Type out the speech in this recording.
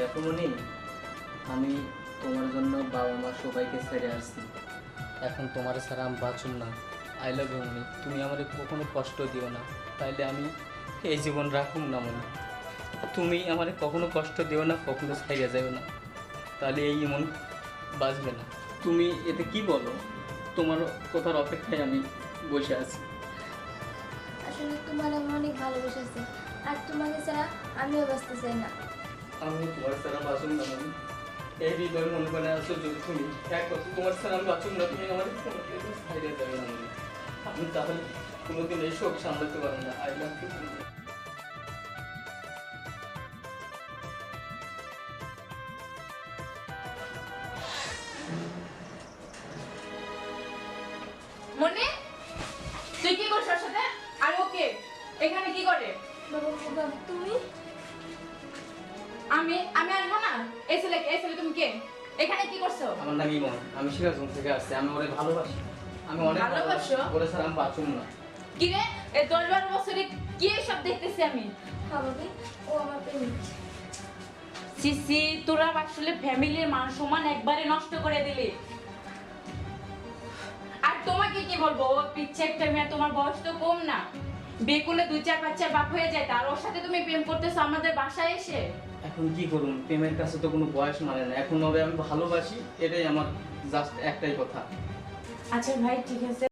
দেখো মনি আমি তোমার জন্য বাবা মা সবাইকে ছেড়ে আসছি। এখন তোমার ছাড়া আমি বাঁচুন না। I love you Moni. তুমি আমার কখনো কষ্ট দিও না। তাইলে আমি এই জীবন রাখুম না মনি। তুমি আমার কখনো কষ্ট দিও না কখনো ছেড়ে যাও না। তাহলে এই মন বাঁচবে না। তুমি এতে কি বলো? তোমার কথার অপেক্ষায় আমি বসে আছি। আসলে তোমার আমি অনেক ভালোবেসেছি আর তোমাকে ছাড়া আমিও বাঁচতে চাই না। মনি এই হৃদয় মনে করে আসো যদি তুমি এক কথা তোমার ছাড়া আমি বাঁচুন না তুমি আমার ছাইড়ে যাবে না আমি তাহলে কোনোদিন এই শোক সামলাতে পারব না। আই লাভ ইউ মনে তুই কি করছিস সাথে? আর ওকে এখানে কি করে? তুমি? আমি আমি আসব এই ছেলে এই ছেলে তুমি কে? এখানে কি করছ? আমার নাম ইমন। আমি সিরাজগঞ্জ থেকে আসছি। আমি অনেক ভালোবাসি। আমি অনেক ভালোবাসো? ওরে ছাড়া আমি বাঁচুন না। কি রে? এই দশ বারো বছরে কি সব দেখতেছি আমি? ও আমার প্রেমিক। সিসি তোরা আসলে ফ্যামিলির মান সম্মান একবারে নষ্ট করে দিলি। আর তোমাকে কি বলব? ও পিচ্ছে একটা মেয়ে তোমার বয়স তো কম না। বিয়ে করলে দুই চার বাচ্চা বাপ হয়ে যায় তার ওর সাথে তুমি প্রেম করতেছো আমাদের বাসায় এসে? এখন কি করুন প্রেমের কাছে তো কোনো বয়স মানে না। এখন হবে আমি ভালোবাসি এটাই আমার জাস্ট একটাই কথা। আচ্ছা ভাই ঠিক আছে।